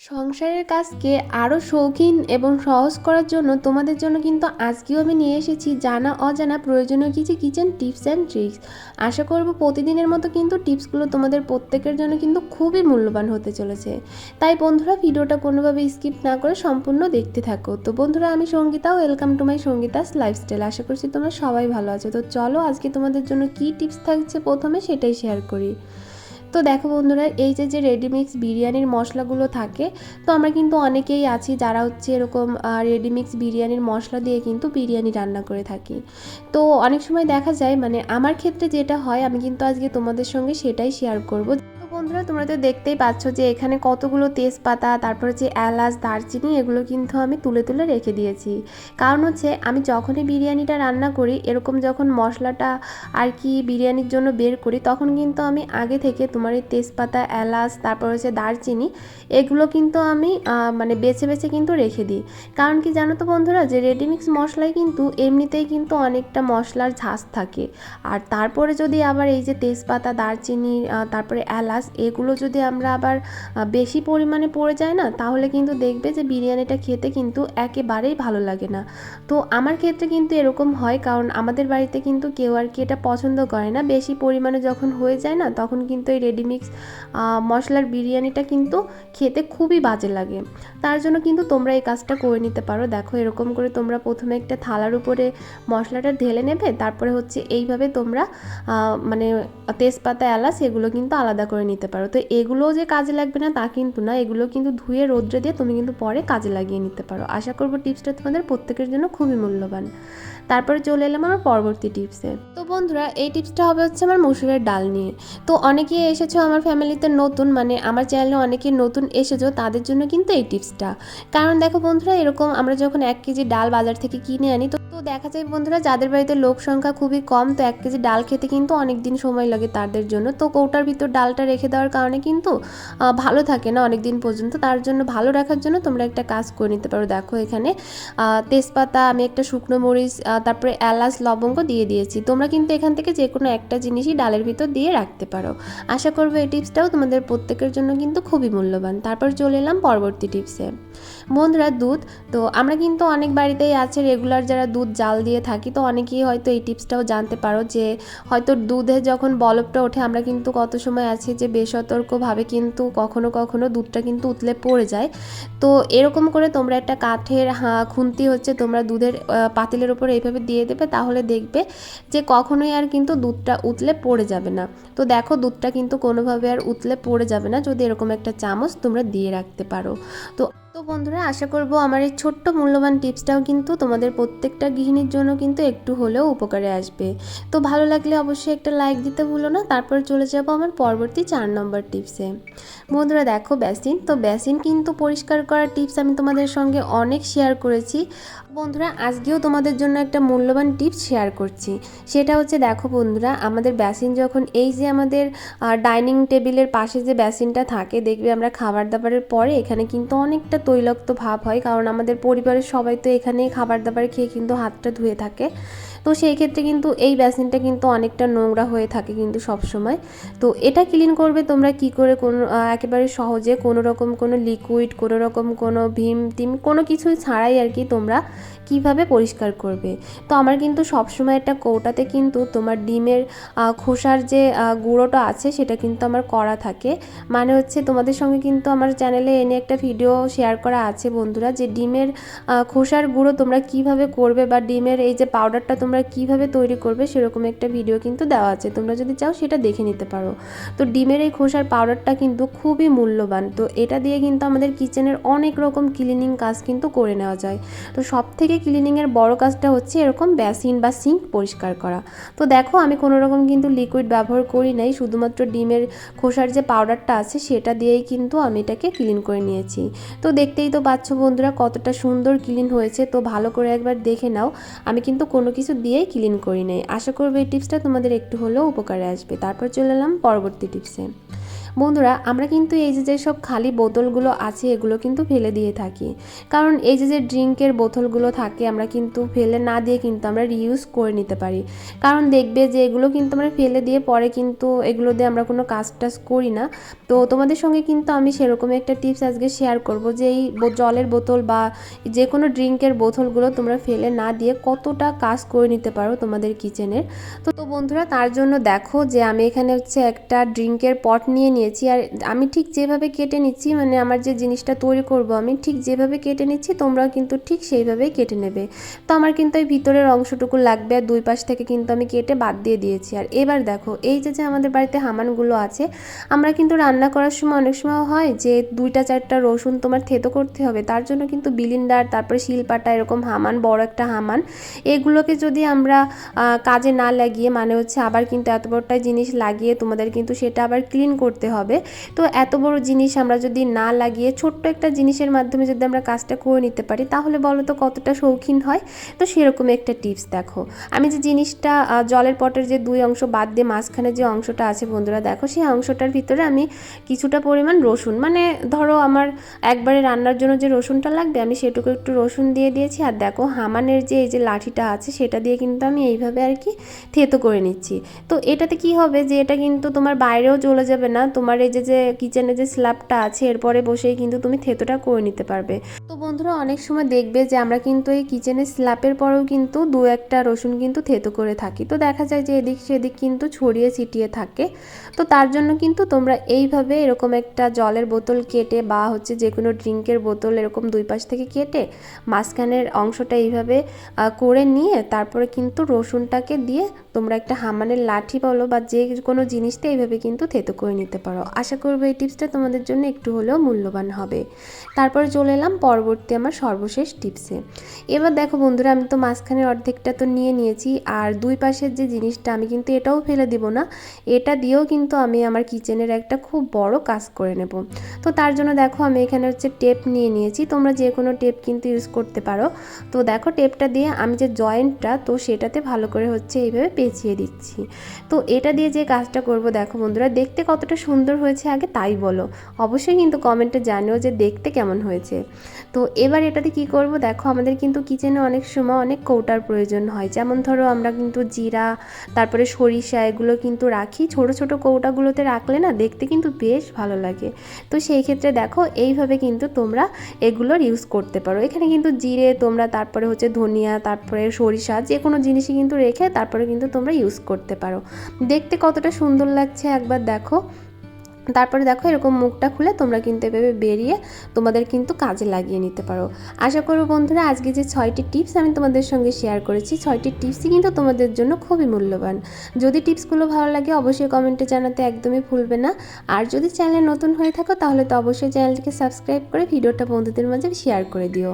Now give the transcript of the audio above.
সংসারের কাজকে আরও শৌখিন এবং সহজ করার জন্য তোমাদের জন্য কিন্তু আজকেও আমি নিয়ে এসেছি জানা অজানা প্রয়োজনীয় কিছু কিচেন টিপস অ্যান্ড ট্রিক্স আশা করব প্রতিদিনের মতো কিন্তু টিপসগুলো তোমাদের প্রত্যেকের জন্য কিন্তু খুবই মূল্যবান হতে চলেছে। তাই বন্ধুরা, ভিডিওটা কোনোভাবে স্কিপ না করে সম্পূর্ণ দেখতে থাকো। তো বন্ধুরা, আমি Sangeeta welcome to my Sangeeta's lifestyle আশা করছি তোমরা সবাই ভালো আছো। তো চলো আজকে তোমাদের জন্য কি টিপস থাকছে প্রথমে সেটাই শেয়ার করি। তো দেখো বন্ধুরা, এই যে যে রেডিমিক্স বিরিয়ানির মশলাগুলো থাকে, তো আমরা কিন্তু অনেকেই আছি যারা হচ্ছে এরকম রেডিমিক্স বিরিয়ানির মশলা দিয়ে কিন্তু বিরিয়ানি রান্না করে থাকি। তো অনেক সময় দেখা যায় মানে আমার ক্ষেত্রে যেটা হয়, আমি কিন্তু আজকে তোমাদের সঙ্গে সেটাই শেয়ার করব। বন্ধুরা, তোমরা তো দেখতেই পাচ্ছ যে এখানে কতগুলো তেজপাতা, তারপর হচ্ছে এলাচ, দারচিনি, এগুলো কিন্তু আমি তুলে তুলে রেখে দিয়েছি। কারণ হচ্ছে, আমি যখনই বিরিয়ানিটা রান্না করি, এরকম যখন মশলাটা আর কি বিরিয়ানির জন্য বের করি, তখন কিন্তু আমি আগে থেকে তোমার এই তেজপাতা, এলাচ, তারপর হচ্ছে দারচিনি, এগুলো কিন্তু আমি মানে বেছে বেছে কিন্তু রেখে দিই। কারণ কি জানো তো বন্ধুরা, যে রেডিমিক্স মশলায় কিন্তু এমনিতেই কিন্তু অনেকটা মশলার ঝাঁস থাকে। আর তারপরে যদি আবার এই যে তেজপাতা, দারচিনি তারপরে এলাচ এগুলো যদি আমরা আবার বেশি পরিমাণে পড়ে যায় না, তাহলে কিন্তু দেখবে যে বিরিয়ানিটা খেতে কিন্তু একেবারেই ভালো লাগে না। তো আমার ক্ষেত্রে কিন্তু এরকম হয়, কারণ আমাদের বাড়িতে কিন্তু কেউ আর কি এটা পছন্দ করে না। বেশি পরিমাণে যখন হয়ে যায় না, তখন কিন্তু এই রেডিমিক্স মশলার বিরিয়ানিটা কিন্তু খেতে খুবই বাজে লাগে। তার জন্য কিন্তু তোমরা এই কাজটা করে নিতে পারো। দেখো, এরকম করে তোমরা প্রথমে একটা থালার উপরে মশলাটা ঢেলে নেবে, তারপরে হচ্ছে এইভাবে তোমরা মানে তেজপাতা, এলাচ, এগুলো কিন্তু আলাদা করে নিতে পারো। তো এগুলোও যে কাজে লাগবে না, তা কিন্তু না। এগুলো কিন্তু ধুয়ে রোদ্রে দিয়ে তুমি কিন্তু পরে কাজে লাগিয়ে নিতে পারো। আশা করব টিপসটা তোমাদের প্রত্যেকের জন্য খুবই মূল্যবান। তারপরে চলে এলাম আমার পরবর্তী টিপসে। তো বন্ধুরা, এই টিপসটা হবে হচ্ছে আমার মসুরের ডাল নিয়ে। তো অনেকেই এসেছ আমার ফ্যামিলিতে নতুন মানে আমার চ্যানেলে অনেকে নতুন এসেছ, তাদের জন্য কিন্তু এই টিপসটা। কারণ দেখো বন্ধুরা, এরকম আমরা যখন এক কেজি ডাল বাজার থেকে কিনে আনি, তো তো দেখা যায় বন্ধুরা, যাদের বাড়িতে লোক সংখ্যা খুবই কম, তো এক কেজি ডাল খেতে কিন্তু অনেক দিন সময় লাগে তাদের জন্য। তো কৌটার ভিতর ডালটা রেখে দেওয়ার কারণে কিন্তু ভালো থাকে না অনেক দিন পর্যন্ত। তার জন্য ভালো রাখার জন্য তোমরা একটা কাজ করে নিতে পারো। দেখো এখানে তেজপাতা, আমি একটা শুকনো মরিচ তারপরে এলাচ, লবঙ্গ দিয়ে দিয়েছি। তোমরা কিন্তু এখান থেকে যে কোনো একটা জিনিসই ডালের ভিতর দিয়ে রাখতে পারো। আশা করব এই টিপসটাও তোমাদের প্রত্যেকের জন্য কিন্তু খুবই মূল্যবান। তারপর চলে এলাম পরবর্তী টিপসে। বন্ধুরা, দুধ, তো আমরা কিন্তু অনেক বাড়িতেই আছে, রেগুলার যারা দুধ জাল দিয়ে থাকি, তো অনেকেই হয়তো এই টিপসটাও জানতে পারো যে, হয়তো দুধে যখন বলবটা ওঠে, আমরা কিন্তু কত সময় আছি যে বেসতর্কভাবে কিন্তু কখনো কখনো দুধটা কিন্তু উতলে পড়ে যায়। তো এরকম করে তোমরা একটা কাঠের খুন্তি হচ্ছে তোমরা দুধের পাতিলের উপর এইভাবে দিয়ে দেবে তাহলে দেখবে যে কখনোই আর কিন্তু দুধটা উতলে পড়ে যাবে না। তো দেখো দুধটা কিন্তু কোনোভাবে আর উতলে পড়ে যাবে না যদি এরকম একটা চামচ তোমরা দিয়ে রাখতে পারো। তো তো বন্ধুরা, আশা করব আমার এই ছোট্ট মূল্যবান টিপসটাও কিন্তু তোমাদের প্রত্যেকটা গৃহিণীর জন্য কিন্তু একটু হলেও উপকারে আসবে। তো ভালো লাগলে অবশ্যই একটা লাইক দিতে ভুলো না, তারপর চলে যাব আমার পরবর্তী চার নম্বর টিপসে। বন্ধুরা, দেখো বেসিন, তো বেসিন কিন্তু পরিষ্কার করার টিপস আমি তোমাদের সঙ্গে অনেক শেয়ার করেছি। বন্ধুরা, আজকেও তোমাদের জন্য একটা মূল্যবান টিপস শেয়ার করছি। সেটা হচ্ছে, দেখো বন্ধুরা, আমাদের বেসিন যখন এই যে আমাদের ডাইনিং টেবিলের পাশে যে বেসিনটা থাকে, দেখবে আমরা খাবার দাবারের পরে এখানে কিন্তু অনেকটা তৈলাক্ত ভাব হয়, কারণ আমাদের পরিবারের সবাই তো এখানেই খাবার দাবার খেয়ে কিন্তু হাতটা ধুয়ে থাকে। তো সেই ক্ষেত্রে কিন্তু এই বেসিনটা কিন্তু অনেকটা নোংরা হয়ে থাকে কিন্তু সব সময় তো এটা ক্লিন করবে, তোমরা কি করে কোনো একেবারে সহজে কোনো রকম কোনো লিকুইড কোনো রকম কোনো ভীম টিম, কোনো কিছুই ছাড়াই আর কি তোমরা কীভাবে পরিষ্কার করবে। তো আমার কিন্তু সবসময় একটা কৌটাতে কিন্তু তোমার ডিমের খোসার যে গুঁড়োটা আছে সেটা কিন্তু আমার করা থাকে। মানে হচ্ছে তোমাদের সঙ্গে কিন্তু আমার চ্যানেলে এনে একটা ভিডিও শেয়ার করা আছে বন্ধুরা, যে ডিমের খোসার গুঁড়ো তোমরা কীভাবে করবে বা ডিমের এই যে পাউডারটা তোমরা কীভাবে তৈরি করবে সেরকম একটা ভিডিও কিন্তু দেওয়া আছে। তোমরা যদি চাও সেটা দেখে নিতে পারো। তো ডিমের এই খোসার পাউডারটা কিন্তু খুবই মূল্যবান। তো এটা দিয়ে কিন্তু আমাদের কিচেনের অনেক রকম ক্লিনিং কাজ কিন্তু করে নেওয়া যায়। তো সব থেকে ক্লিনিংয়ের বড় কাজটা হচ্ছে এরকম বেসিন বা সিঙ্ক পরিষ্কার করা। তো দেখো আমি কোনো রকম কিন্তু লিকুইড ব্যবহার করি নাই, শুধুমাত্র ডিমের খোসার যে পাউডারটা আছে সেটা দিয়েই কিন্তু আমি এটাকে ক্লিন করে নিয়েছি। তো দেখতেই তো পাচ্ছ বন্ধুরা কতটা সুন্দর ক্লিন হয়েছে। তো ভালো করে একবার দেখে নাও। আমি কিন্তু কোনো কিছু দিয়েই ক্লিন করি নাই। আশা করব এই টিপসটা তোমাদের একটু হলেও উপকারে আসবে। তারপর চলে এলাম পরবর্তী টিপসে বন্ধুরা, আমরা কিন্তু এই যে যেসব খালি বোতলগুলো আছে, এগুলো কিন্তু ফেলে দিয়ে থাকি। কারণ এই যে যে ড্রিঙ্কের বোতলগুলো থাকে, আমরা কিন্তু ফেলে না দিয়ে কিন্তু আমরা রিউজ করে নিতে পারি। কারণ দেখবে যে এগুলো কিন্তু আমরা ফেলে দিয়ে পরে কিন্তু এগুলো দিয়ে আমরা কোনো কাজ টাজ করি না। তো তোমাদের সঙ্গে কিন্তু আমি সেরকমই একটা টিপস আজকে শেয়ার করব যে এই জলের বোতল বা যে কোনো ড্রিঙ্কের বোতলগুলো তোমরা ফেলে না দিয়ে কতটা কাজ করে নিতে পারো তোমাদের কিচেনের তো বন্ধুরা, তার জন্য দেখো যে আমি এখানে হচ্ছে একটা ড্রিঙ্কের পট নিয়ে নিয়েছি আর আমি ঠিক যেভাবে কেটে নিচ্ছি মানে আমার যে জিনিসটা তৈরি করব আমি ঠিক যেভাবে কেটে নিচ্ছি, তোমরাও কিন্তু ঠিক সেইভাবেই কেটে নেবে। তো আমার কিন্তু এই ভিতরের অংশটুকু লাগবে আর দুই পাশ থেকে কিন্তু আমি কেটে বাদ দিয়ে দিয়েছি। আর এবার দেখো, এই যে যে আমাদের বাড়িতে হামানগুলো আছে, আমরা কিন্তু রান্না করার সময় অনেক সময় হয় যে দুইটা, চারটা রসুন তোমার থেতো করতে হবে, তার জন্য কিন্তু বিলিন্ডার, তারপরে শিলপাটা, এরকম হামান, বড় একটা হামান, এগুলোকে যদি আমরা কাজে না লাগিয়ে মানে হচ্ছে আবার কিন্তু এত বড়টা জিনিস লাগিয়ে তোমাদের কিন্তু সেটা আবার ক্লিন করতে হবে। তো এত বড় জিনিস আমরা যদি না লাগিয়ে ছোট্ট একটা জিনিসের মাধ্যমে যদি আমরা কাজটা করে নিতে পারি, তাহলে বলো তো কতটা শৌখিন হয়? তো সেরকম একটা টিপস দেখো। আমি যে জিনিসটা জলের পটের যে দুই অংশ বাদ দিয়ে মাঝখানে যে অংশটা আছে বন্ধুরা, দেখো সেই অংশটার ভিতরে আমি কিছুটা পরিমাণ রসুন মানে ধরো আমার একবারে রান্নার জন্য যে রসুনটা লাগবে, আমি সেটুকু একটু রসুন দিয়ে দিয়েছি। আর দেখো হামানের যে, এই যে লাঠিটা আছে, সেটা দিয়ে কিন্তু আমি এইভাবে আর কি থেতো করে নিচ্ছি। তো এটাতে কি হবে যে, এটা কিন্তু তোমার বাইরেও চলে যাবে না তোমার এই যে যে কিচেনে যে স্ল্যাবটা আছে, এরপরে বসেই কিন্তু তুমি থেতোটা করে নিতে পারবে। তো বন্ধুরা, অনেক সময় দেখবে যে আমরা কিন্তু এই কিচেনের স্ল্যাপের পরেও কিন্তু দু একটা রসুন কিন্তু থেতো করে থাকি। তো দেখা যায় যে এদিক সেদিক কিন্তু ছড়িয়ে ছিটিয়ে থাকে। তো তার জন্য কিন্তু তোমরা এইভাবে এরকম একটা জলের বোতল কেটে বা হচ্ছে যে কোনো ড্রিঙ্কের বোতল এরকম দুই পাশ থেকে কেটে মাঝখানের অংশটা এইভাবে করে নিয়ে তারপরে কিন্তু রসুনটাকে দিয়ে তোমরা একটা হামানের লাঠি বলো বা যে কোনো জিনিসটা এইভাবে কিন্তু থেতো করে নিতে পারো। আশা করব এই টিপসটা তোমাদের জন্য একটু হলেও মূল্যবান হবে। তারপরে চলে এলাম পরবর্তী আমার সর্বশেষ টিপসে। এবার দেখো বন্ধুরা, আমি তো মাঝখানের অর্ধেকটা তো নিয়ে নিয়েছি, আর দুই পাশের যে জিনিসটা, আমি কিন্তু এটাও ফেলে দিব না। এটা দিয়েও কিন্তু আমি আমার কিচেনের একটা খুব বড় কাজ করে নেব। তো তার জন্য দেখো, আমি এখানে হচ্ছে টেপ নিয়ে নিয়েছি। তোমরা যে কোনো টেপ কিন্তু ইউজ করতে পারো। তো দেখো, টেপটা দিয়ে আমি যে জয়েন্টটা, তো সেটাতে ভালো করে হচ্ছে এইভাবে পেঁচিয়ে দিচ্ছি। তো এটা দিয়ে যে কাজটা করব, দেখো বন্ধুরা, দেখতে কতটা সুন্দর হয়েছে আগে, তাই বলো। অবশ্যই কিন্তু কমেন্টে জানিও যে দেখতে কেমন হয়েছে। তো এবার এটাতে কি করব? দেখো, আমাদের কিন্তু কিচেনে অনেক সময় অনেক কৌটার প্রয়োজন হয়। যেমন ধরো, আমরা কিন্তু জিরা, তারপরে সরিষা এগুলো কিন্তু রাখি। ছোট ছোট কৌটাগুলোতে রাখলে না দেখতে কিন্তু বেশ ভালো লাগে। তো সেই ক্ষেত্রে দেখো, এইভাবে কিন্তু তোমরা এগুলোর ইউজ করতে পারো। এখানে কিন্তু জিরে, তোমরা তারপরে হচ্ছে ধনিয়া, তারপরে সরিষা যে কোনো জিনিসই কিন্তু রেখে তারপরে কিন্তু তোমরা ইউজ করতে পারো। দেখতে কতটা সুন্দর লাগছে একবার দেখো। তারপরে দেখো এরকম মুখটা খুলে তোমরা কিন্তু এভাবে বেরিয়ে তোমাদের কিন্তু কাজে লাগিয়ে নিতে পারো। আশা করব বন্ধুরা, আজকে যে ছয়টি টিপস আমি তোমাদের সঙ্গে শেয়ার করেছি, ছয়টি টিপসই কিন্তু তোমাদের জন্য খুবই মূল্যবান। যদি টিপসগুলো ভালো লাগে, অবশ্যই কমেন্টে জানাতে একদমই ভুলবে না। আর যদি চ্যানেল নতুন হয়ে থাকো, তাহলে তো অবশ্যই চ্যানেলটিকে সাবস্ক্রাইব করে ভিডিওটা বন্ধুদের মাঝে শেয়ার করে দিও।